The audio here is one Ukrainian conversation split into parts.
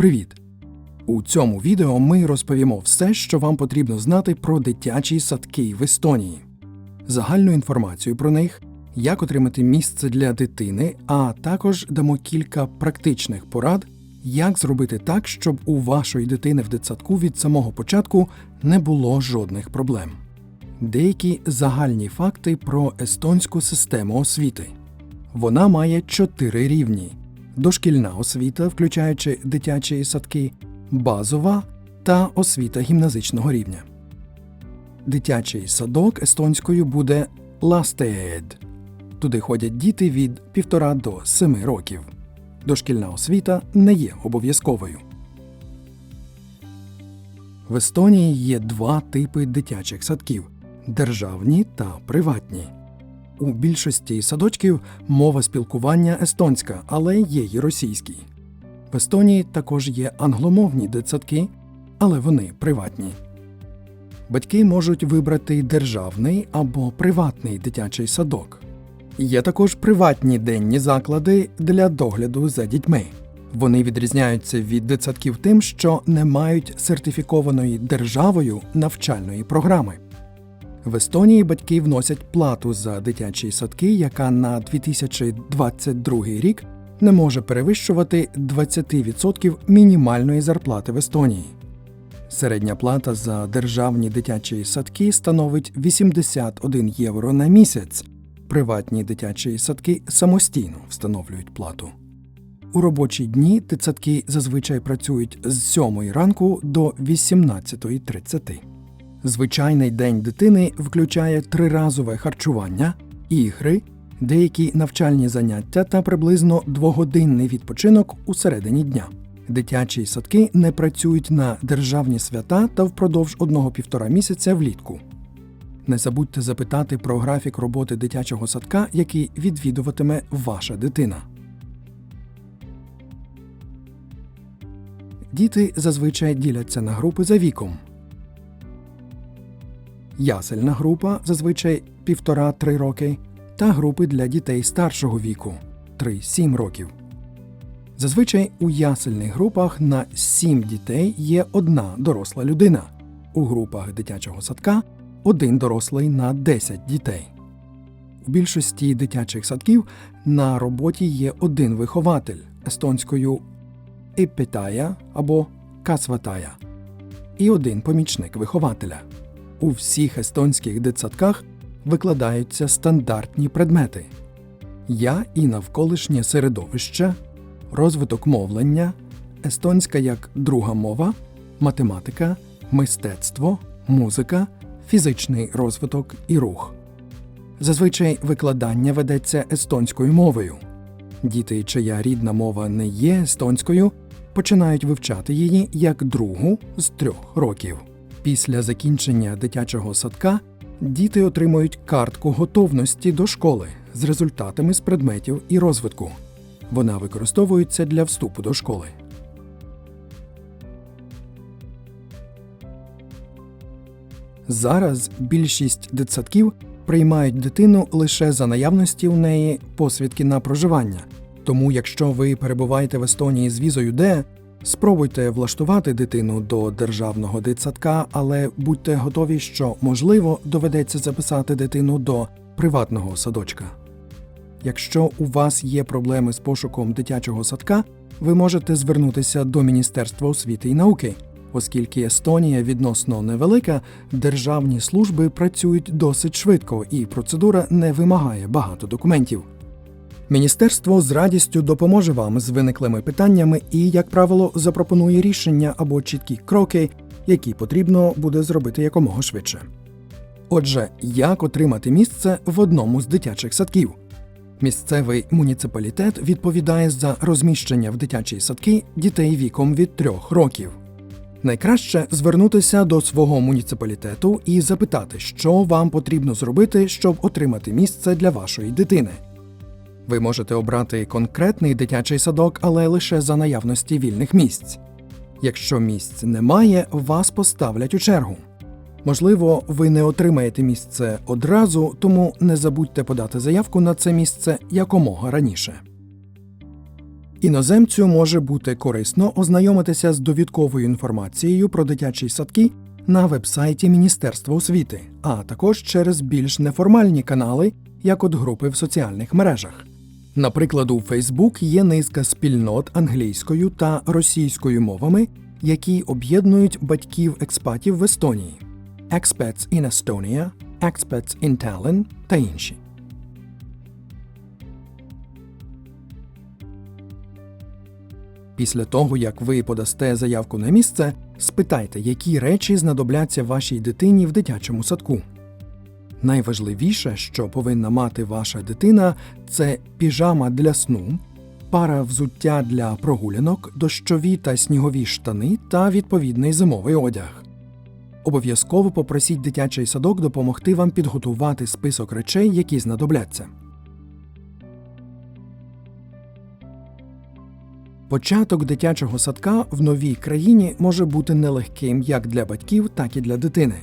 Привіт! У цьому відео ми розповімо все, що вам потрібно знати про дитячі садки в Естонії, загальну інформацію про них, як отримати місце для дитини, а також дамо кілька практичних порад, як зробити так, щоб у вашої дитини в дитсадку від самого початку не було жодних проблем. Деякі загальні факти про естонську систему освіти. Вона має чотири рівні: дошкільна освіта, включаючи дитячі садки, базова та освіта гімназичного рівня. Дитячий садок естонською буде ластеед. Туди ходять діти від 1,5 до 7 років. Дошкільна освіта не є обов'язковою. В Естонії є два типи дитячих садків державні та приватні. У більшості садочків мова спілкування естонська, але є й російський. В Естонії також є англомовні дитсадки, але вони приватні. Батьки можуть вибрати державний або приватний дитячий садок. Є також приватні денні заклади для догляду за дітьми. Вони відрізняються від дитсадків тим, що не мають сертифікованої державою навчальної програми. В Естонії батьки вносять плату за дитячі садки, яка на 2022 рік не може перевищувати 20% мінімальної зарплати в Естонії. Середня плата за державні дитячі садки становить 81 євро на місяць. Приватні дитячі садки самостійно встановлюють плату. У робочі дні дитсадки зазвичай працюють з 7 ранку до 18.30. Звичайний день дитини включає триразове харчування, ігри, деякі навчальні заняття та приблизно двогодинний відпочинок у середині дня. Дитячі садки не працюють на державні свята та впродовж одного-півтора місяця влітку. Не забудьте запитати про графік роботи дитячого садка, який відвідуватиме ваша дитина. Діти зазвичай діляться на групи за віком. Ясельна група зазвичай 1,5-3 роки, та групи для дітей старшого віку 3-7 років. Зазвичай у ясельних групах на 7 дітей є одна доросла людина, у групах дитячого садка один дорослий на 10 дітей. У більшості дитячих садків на роботі є один вихователь естонською епетая або касватая і один помічник вихователя. У всіх естонських дитсадках викладаються стандартні предмети: я і навколишнє середовище, розвиток мовлення, естонська як друга мова, математика, мистецтво, музика, фізичний розвиток і рух. Зазвичай викладання ведеться естонською мовою. Діти, чия рідна мова не є естонською, починають вивчати її як другу з трьох років. Після закінчення дитячого садка діти отримують картку готовності до школи з результатами з предметів і розвитку. Вона використовується для вступу до школи. Зараз більшість дитсадків приймають дитину лише за наявності у неї посвідки на проживання. Тому, якщо ви перебуваєте в Естонії з візою Д, спробуйте влаштувати дитину до державного дитсадка, але будьте готові, що можливо доведеться записати дитину до приватного садочка. Якщо у вас є проблеми з пошуком дитячого садка, ви можете звернутися до Міністерства освіти і науки. Оскільки Естонія відносно невелика, державні служби працюють досить швидко і процедура не вимагає багато документів. Міністерство з радістю допоможе вам з виниклими питаннями і, як правило, запропонує рішення або чіткі кроки, які потрібно буде зробити якомога швидше. Отже, як отримати місце в одному з дитячих садків? Місцевий муніципалітет відповідає за розміщення в дитячі садки дітей віком від трьох років. Найкраще звернутися до свого муніципалітету і запитати, що вам потрібно зробити, щоб отримати місце для вашої дитини. Ви можете обрати конкретний дитячий садок, але лише за наявності вільних місць. Якщо місць немає, вас поставлять у чергу. Можливо, ви не отримаєте місце одразу, тому не забудьте подати заявку на це місце якомога раніше. Іноземцю може бути корисно ознайомитися з довідковою інформацією про дитячі садки на вебсайті Міністерства освіти, а також через більш неформальні канали, як от групи в соціальних мережах. Наприклад, у Facebook є низка спільнот англійською та російською мовами, які об'єднують батьків експатів в Естонії Expats in Estonia, Expats in Tallinn та інші. Після того, як ви подасте заявку на місце, спитайте, які речі знадобляться вашій дитині в дитячому садку. Найважливіше, що повинна мати ваша дитина, це піжама для сну, пара взуття для прогулянок, дощові та снігові штани та відповідний зимовий одяг. Обов'язково попросіть дитячий садок допомогти вам підготувати список речей, які знадобляться. Початок дитячого садка в новій країні може бути нелегким як для батьків, так і для дитини.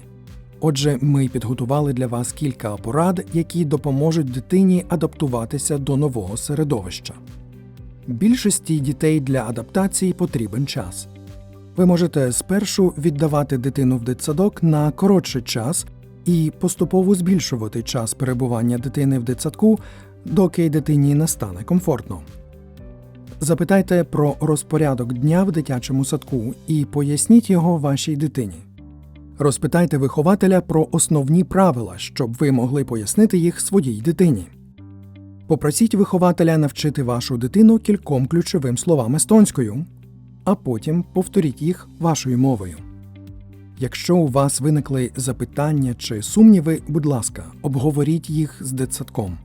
Отже, ми підготували для вас кілька порад, які допоможуть дитині адаптуватися до нового середовища. Більшості дітей для адаптації потрібен час. Ви можете спершу віддавати дитину в дитсадок на коротший час і поступово збільшувати час перебування дитини в дитсадку, доки дитині не стане комфортно. Запитайте про розпорядок дня в дитячому садку і поясніть його вашій дитині. Розпитайте вихователя про основні правила, щоб ви могли пояснити їх своїй дитині. Попросіть вихователя навчити вашу дитину кільком ключовим словам естонською, а потім повторіть їх вашою мовою. Якщо у вас виникли запитання чи сумніви, будь ласка, обговоріть їх з дитсадком.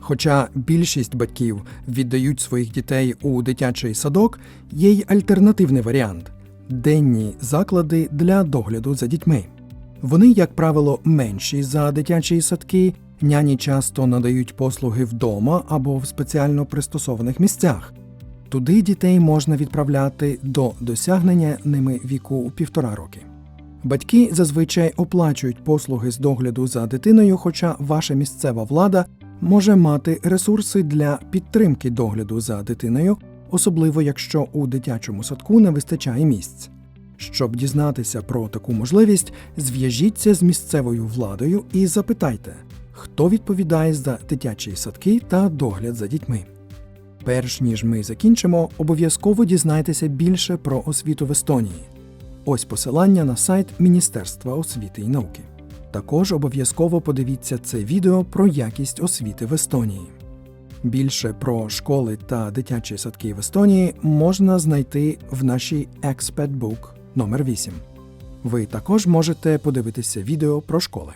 Хоча більшість батьків віддають своїх дітей у дитячий садок, є й альтернативний варіант денні заклади для догляду за дітьми. Вони, як правило, менші за дитячі садки, няні часто надають послуги вдома або в спеціально пристосованих місцях. Туди дітей можна відправляти до досягнення ними віку у півтора роки. Батьки зазвичай оплачують послуги з догляду за дитиною, хоча ваша місцева влада може мати ресурси для підтримки догляду за дитиною, особливо якщо у дитячому садку не вистачає місць. Щоб дізнатися про таку можливість, зв'яжіться з місцевою владою і запитайте, хто відповідає за дитячі садки та догляд за дітьми. Перш ніж ми закінчимо, обов'язково дізнайтеся більше про освіту в Естонії. Ось посилання на сайт Міністерства освіти і науки. Також обов'язково подивіться це відео про якість освіти в Естонії. Більше про школи та дитячі садки в Естонії можна знайти в нашій Expat Book номер 8 Ви також можете подивитися відео про школи.